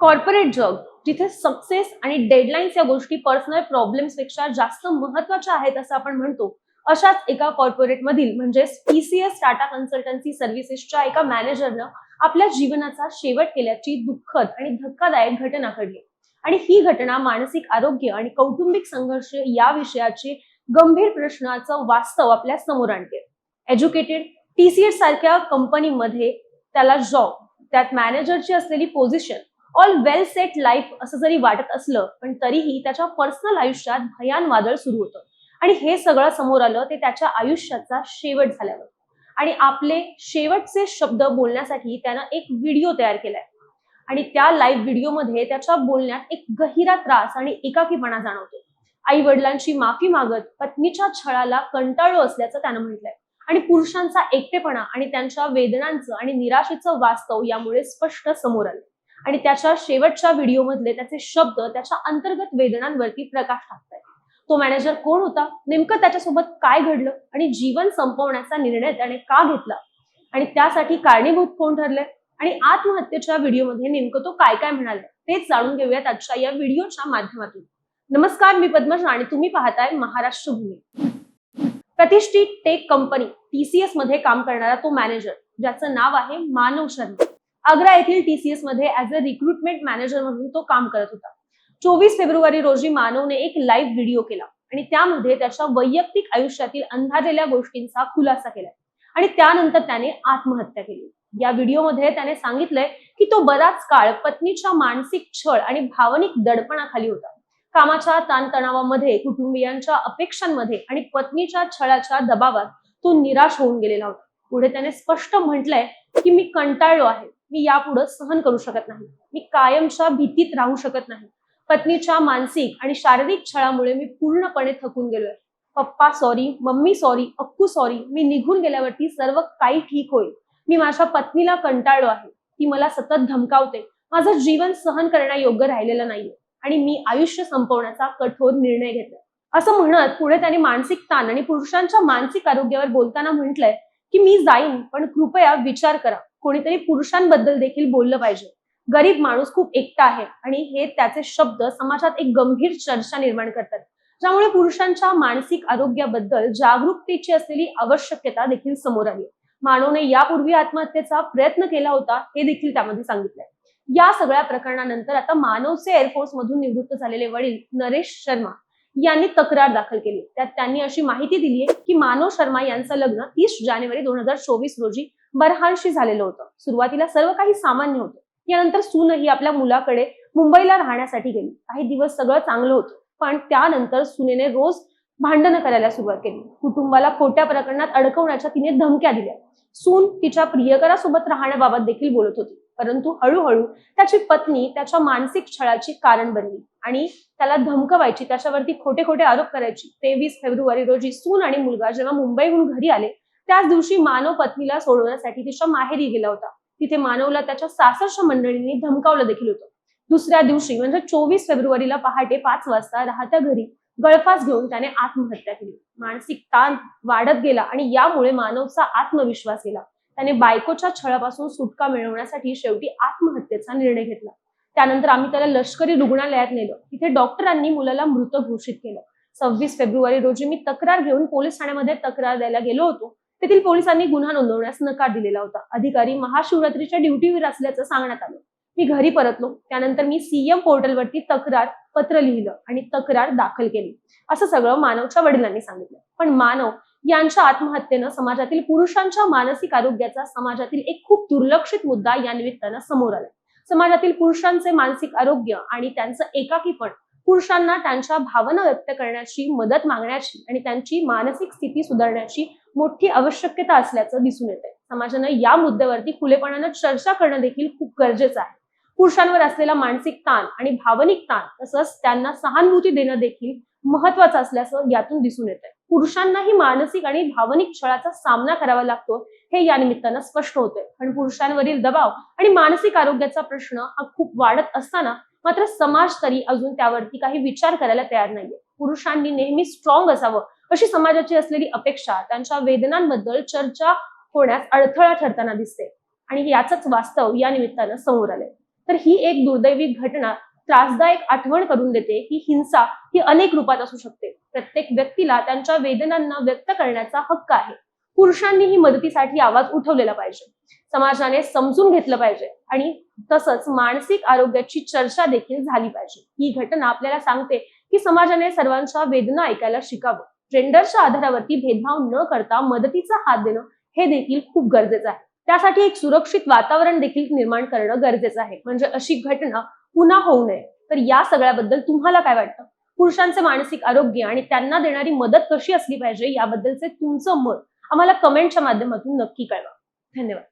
Corporate जग जिथे success आणि डेडलाईन्स या गोष्टी पर्सनल प्रॉब्लेम्सपेक्षा जास्त महत्त्वाच्या आहेत असं आपण म्हणतो अशाच एका कॉर्पोरेट मधील म्हणजेच पीसीएस टाटा कन्सल्टन्सी सर्व्हिसेसच्या एका मॅनेजरनं आपल्या जीवनाचा शेवट केल्याची दुःखद आणि धक्कादायक घटना घडली. आणि ही घटना मानसिक आरोग्य आणि कौटुंबिक संघर्ष या विषयाचे गंभीर प्रश्नाचं वास्तव आपल्यासमोर आणते. एज्युकेटेड टीसीएस सारख्या कंपनीमध्ये त्याला जॉब त्यात मॅनेजरची असलेली position all well set life असं जरी वाटत असलं पण तरीही त्याच्या पर्सनल आयुष्यात भयान वादळ सुरू होतं. आणि हे सगळं समोर आलं ते त्याच्या आयुष्याचा शेवट झाल्यावर. आणि आपले शेवटचे शब्द बोलण्यासाठी त्यानं एक व्हिडिओ तयार केलाय. आणि त्या लाईव्ह व्हिडिओमध्ये त्याच्या बोलण्यात एक गहिरा त्रास आणि एकाकीपणा जाणवतो. आई वडिलांची माफी मागत पत्नीच्या छळाला कंटाळलो असल्याचं त्यानं म्हटलंय. आणि पुरुषांचा एकटेपणा आणि त्यांच्या वेदनांचं आणि निराशेचं वास्तव यामुळे स्पष्ट समोर आलं. आणि त्याच्या शेवटच्या व्हिडिओमधले त्याचे शब्द त्याच्या अंतर्गत वेदनांवरती प्रकाश टाकताय तो मॅनेजर कोण होता? नेमकं त्याच्यासोबत काय घडलं? आणि जीवन संपवण्याचा निर्णय त्याने का घेतला? आणि त्यासाठी कारणीभूत कोण ठरले आणि आत्महत्येच्या व्हिडिओमध्ये नेमकं तो काय काय म्हणाले तेच जाणून घेऊयात आजच्या या व्हिडिओच्या माध्यमातून. नमस्कार मी पद्मज आणि तुम्ही पाहताय महाराष्ट्र भूमी. प्रतिष्ठित टेक कंपनी टीसीएसमध्ये काम करणारा तो मॅनेजर ज्याचं नाव आहे मानव शर्मा. आग्रा येथील टीसीएसमध्ये ऍज अ रिक्रुटमेंट मॅनेजर म्हणून तो काम करत होता. चोवीस फेब्रुवारी रोजी मानवने एक लाईव्ह व्हिडिओ केला आणि त्यामध्ये त्याच्या वैयक्तिक आयुष्यातील अंधारलेल्या गोष्टींचा खुलासा केला आणि त्यानंतर त्याने आत्महत्या केली. या व्हिडिओमध्ये त्याने सांगितलंय की तो बराच काळ पत्नीच्या मानसिक छळ आणि भावनिक दडपणाखाली होता. कामाच्या ताणतणावामध्ये कुटुंबियांच्या अपेक्षांमध्ये आणि पत्नीच्या छळाच्या दबावात तो निराश होऊन गेलेला होता. पुढे त्याने स्पष्ट म्हटलंय की मी कंटाळलो आहे. मी यापुढे सहन करू शकत नाही. मी कायमच्या भीतीत राहू शकत नाही. पत्नीच्या मानसिक आणि शारीरिक छळामुळे मी पूर्णपणे थकून गेलोय. Papa sorry mummy sorry Akku sorry मी निघून गेल्यावरती सर्व काही ठीक होईल. मी माझ्या पत्नीला कंटाळलो आहे. ती मला सतत धमकावते. माझं जीवन सहन करण्यायोग्य राहिलेलं नाहीये आणि मी आयुष्य संपवण्याचा कठोर निर्णय घेतला असं म्हणत पुढे त्याने मानसिक ताण आणि पुरुषांच्या मानसिक आरोग्यावर बोलताना म्हटलंय की मी जाईन पण कृपया विचार करा. कोणीतरी पुरुषांबद्दल देखील बोललं पाहिजे. गरीब माणूस खूप एकटा आहे आणि हे त्याचे शब्द समाजात एक गंभीर चर्चा निर्माण करतात. ज्यामुळे पुरुषांच्या मानसिक आरोग्याबद्दल जागरूकतेची असलेली आवश्यकता देखील समोर आली. मानवने यापूर्वी आत्महत्येचा प्रयत्न केला होता हे देखील त्यामध्ये सांगितलंय. या सगळ्या प्रकरणानंतर आता मानवचे एअरफोर्स मधून निवृत्त झालेले वडील नरेश शर्मा यांनी तक्रार दाखल केली. त्यात त्यांनी अशी माहिती दिली आहे की मानव शर्मा यांचं लग्न तीस जानेवारी दोन हजार चोवीस रोजी बरहानशी झालेलं होतं. सुरुवातीला सर्व काही सामान्य होतं. यानंतर सूनही आपल्या मुलाकडे मुंबईला राहण्यासाठी गेली. काही दिवस सगळं चांगलं होतं. पण त्यानंतर सुनेने रोज भांडणं करायला सुरुवात केली. कुटुंबाला खोट्या प्रकरणात अडकवण्याच्या तिने धमक्या दिल्या. सून तिच्या प्रियकरासोबत राहण्याबाबत देखील बोलत होती. परंतु हळूहळू त्याची पत्नी त्याच्या मानसिक छळाची कारण बनली आणि त्याला धमकवायची त्याच्यावरती खोटे खोटे आरोप करायची. तेवीस फेब्रुवारी रोजी सून आणि मुलगा जेव्हा मुंबईहून घरी आले त्याच दिवशी मानव पत्नीला सोडवण्यासाठी तिच्या माहेरी गेला होता. तिथे मानवला त्याच्या सासरच्या मंडळींनी धमकावलं देखील होतं. दुसऱ्या दिवशी म्हणजे चोवीस फेब्रुवारीला पहाटे पाच वाजता राहत्या घरी गळफास घेऊन त्याने आत्महत्या केली. मानसिक ताण वाढत गेला आणि यामुळे मानवचा आत्मविश्वास गेला. त्याने बायकोच्या छळापासून सुटका मिळवण्यासाठी शेवटी आत्महत्येचा निर्णय घेतला. त्यानंतर आम्ही त्याला लष्करी रुग्णालयात नेलं. तिथे डॉक्टरांनी मुलाला मृत घोषित केलं. सव्वीस फेब्रुवारी रोजी मी तक्रार घेऊन पोलीस ठाण्यामध्ये तक्रार द्यायला गेलो होतो. तेथील पोलिसांनी गुन्हा नोंदवण्यास नकार दिलेला होता. अधिकारी महाशिवरात्रीच्या ड्युटीवर असल्याचं सांगण्यात आलं. मी घरी परतलो. त्यानंतर मी सीएम पोर्टलवरती तक्रार पत्र लिहिलं आणि तक्रार दाखल केली. असं सगळं मानवच्या वडिलांनी सांगितलं. पण मानव यांच्या आत्महत्येनं समाजातील पुरुषांच्या मानसिक आरोग्याचा समाजातील एक खूप दुर्लक्षित मुद्दा या निमित्तानं समोर आला. समाजातील पुरुषांचे मानसिक आरोग्य आणि त्यांचं एकाकीपण पुरुषांना त्यांच्या भावना व्यक्त करण्याची मदत मागण्याची आणि त्यांची मानसिक स्थिती सुधारण्याची मोठी आवश्यकता असल्याचं दिसून येते समाजानं या मुद्द्यावरती खुलेपणानं चर्चा करणं देखील खूप गरजेचं आहे. पुरुषांवर असलेला मानसिक ताण आणि भावनिक ताण तसंच त्यांना सहानुभूती देणं देखील महत्वाचं असल्याचं यातून दिसून येत आहे पुरुषांनाही मानसिक आणि भावनिक छळाचा सामना करावा लागतो हे या निमित्तानं स्पष्ट होतंय. पण पुरुषांवरील दबाव आणि मानसिक आरोग्याचा प्रश्न हा खूप वाढत असताना मात्र समाज तरी अजून त्यावरती काही विचार करायला तयार नाहीये. पुरुषांनी नेहमी स्ट्रॉंग असावं अशी समाजाची असलेली अपेक्षा त्यांच्या वेदनांबद्दल चर्चा होण्यास अडथळा ठरताना दिसते. आणि याचंच वास्तव या निमित्तानं समोर आलंय. तर ही एक दुर्दैवी घटना त्रासदायक आठवण करून देते की हिंसा ही अनेक रूपात असू शकते. प्रत्येक व्यक्तीला त्यांच्या वेदनांना व्यक्त करण्याचा हक्क आहे. पुरुषांनीही मदतीसाठी आवाज उठवलेला पाहिजे. समाजाने समजून घेतलं पाहिजे आणि तसंच मानसिक आरोग्याची चर्चा देखील झाली पाहिजे. ही घटना आपल्याला सांगते की समाजाने सर्वांच्या वेदना ऐकायला शिकावं. जेंडरच्या आधारावरती भेदभाव न करता मदतीचा हात देणं हे देखील खूप गरजेचं आहे. त्यासाठी एक सुरक्षित वातावरण देखील निर्माण करणं गरजेचं आहे. म्हणजे अशी घटना पुन्हा होऊ नये. तर या सगळ्याबद्दल तुम्हाला काय वाटतं? पुरुषांचे मानसिक आरोग्य आणि त्यांना देणारी मदत कशी असली पाहिजे याबद्दलचे तुमचं मत आम्हाला कमेंटच्या माध्यमातून नक्की कळवा. धन्यवाद.